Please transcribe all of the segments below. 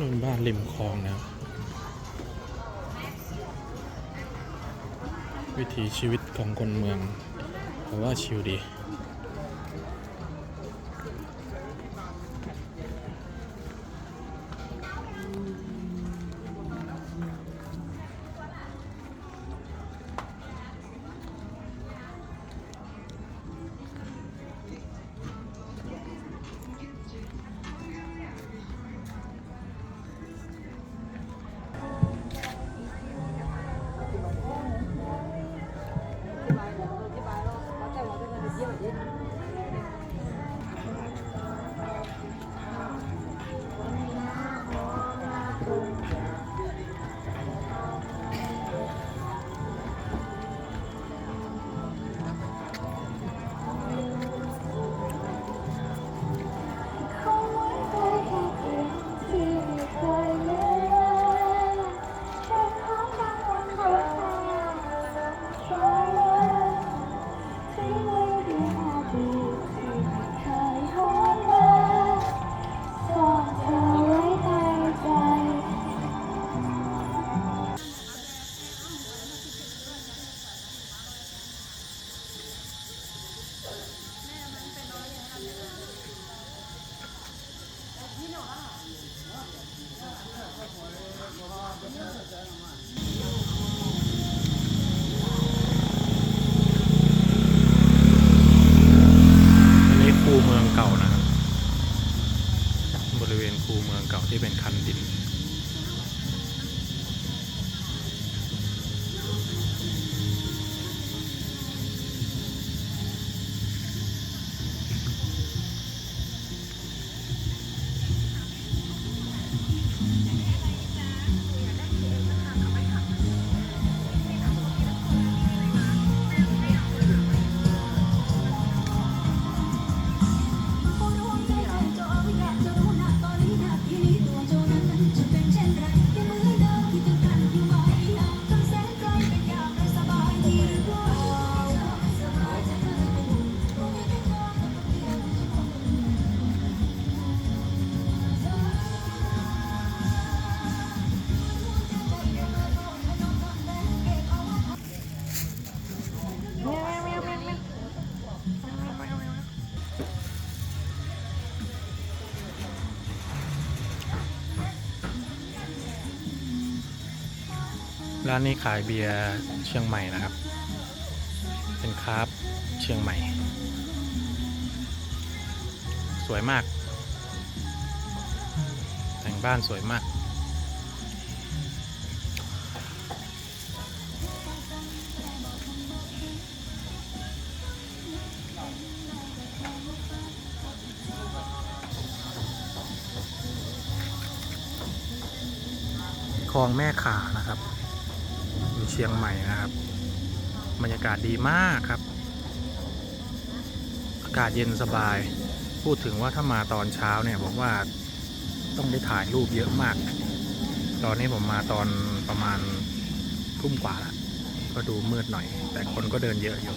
นี่เป็นบ้านริมคลองนะ วิถีชีวิตของคนเมืองแต่ว่าชิลดี เมืองเก่านะครับ บริเวณคูเมืองเก่าที่เป็นคันดิน ร้านนี้ขายเบียร์เชียงใหม่นะครับ เป็นคราฟเชียงใหม่ สวยมาก แต่งบ้านสวยมากคลองแม่ขานะครับ เชียงใหม่นะครับ บรรยากาศดีมากครับ อากาศเย็นสบาย พูดถึงว่าถ้ามาตอนเช้าเนี่ยผมว่าต้องได้ถ่ายรูปเยอะมาก ตอนนี้ผมมาตอนประมาณทุ่มกว่าละก็ดูมืดหน่อย แต่คนก็เดินเยอะอยู่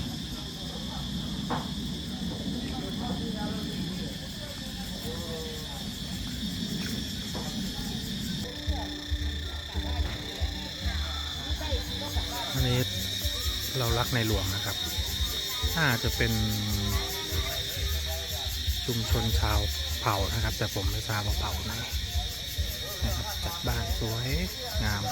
รักในหลวงนะครับ น่าจะเป็นชุมชนชาวเผ่านะครับ แต่ผมไม่ทราบว่าเผ่าไหนนะครับจัดบ้านสวยงาม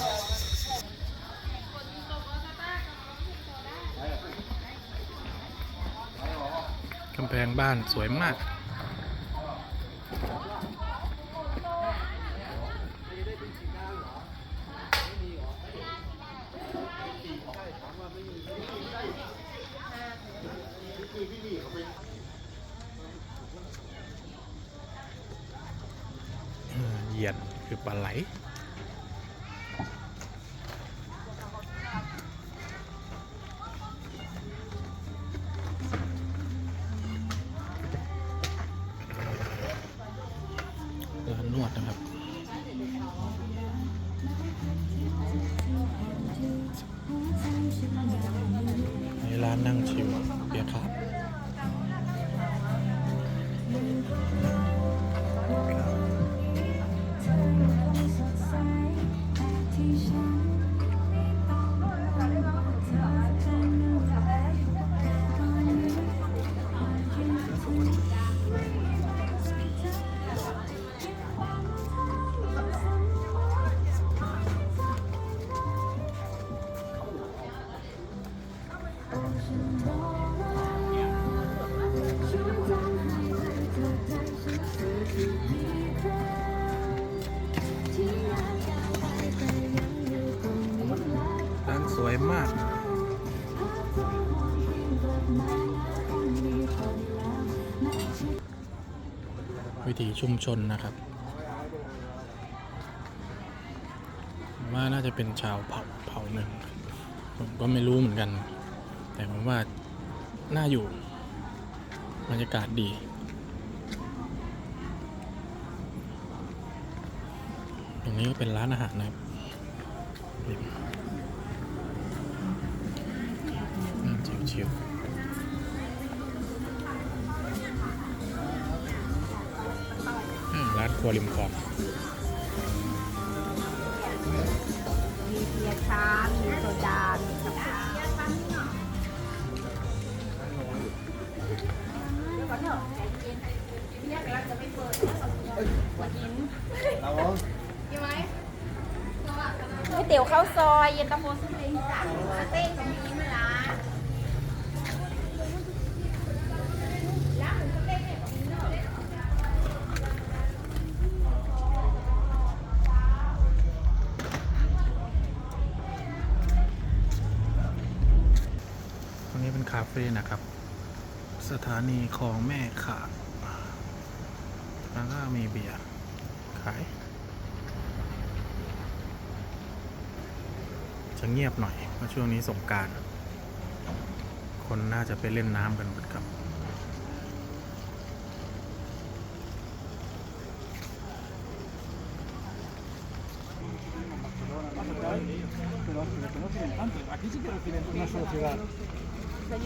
กำแพงบ้านสวยมาก เอ่อเหยียด คือปลาไหล วยมาก วิถีชุมชนนะครับ ว่าน่าจะเป็นชาวเผ่าเผ่าหนึ่ง ผมก็ไม่รู้เหมือนกัน แต่ผมว่าน่าอยู่บรรยากาศดีตรงนี้ก็เป็นร้านอาหารนะครับ ชิวร้านครัวริมคลองมีเบียร์ช้ามีโซดามีกาแฟก๋วยเตี๋ยวข้าวซอย เย็นตาโฟสุดเลยจ้ะสเต็กกับมีมะระตรงนี้เป็น คาเฟ่นะครับ สถานีคลองแม่ขาดแล้วก็มีเบียร์ขาย จะเงียบหน่อย เพราะช่วงนี้สงการ คนน่าจะไปเล่นน้ำกันหมดครับ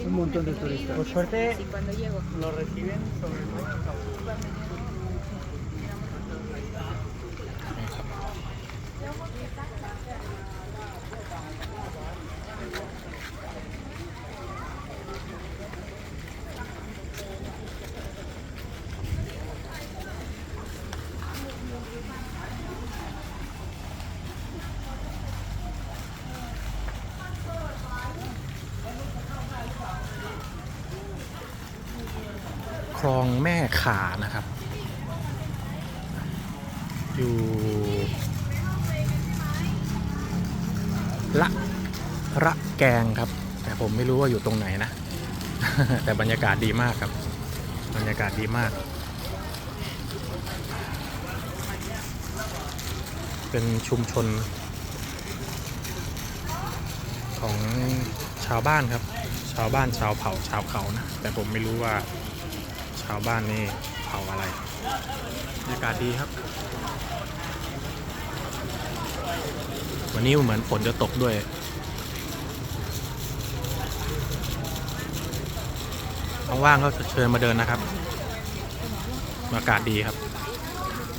Un montón de turistas. Por suerte, lo reciben sobre todo. องแม่ขานะครับ อยู่ละระแกงครับ แต่ผมไม่รู้ว่าอยู่ตรงไหนนะ แต่บรรยากาศดีมากครับ บรรยากาศดีมาก เป็นชุมชน ของชาวบ้านครับ ชาวบ้านชาวเผ่าชาวเขานะ แต่ผมไม่รู้ว่า ชาวบ้านนี่เผาอะไรบรรยากาศดีครับ วันนี้เหมือนฝนจะตกด้วย ว่างๆก็เชิญมาเดินนะครับ อากาศดีครับ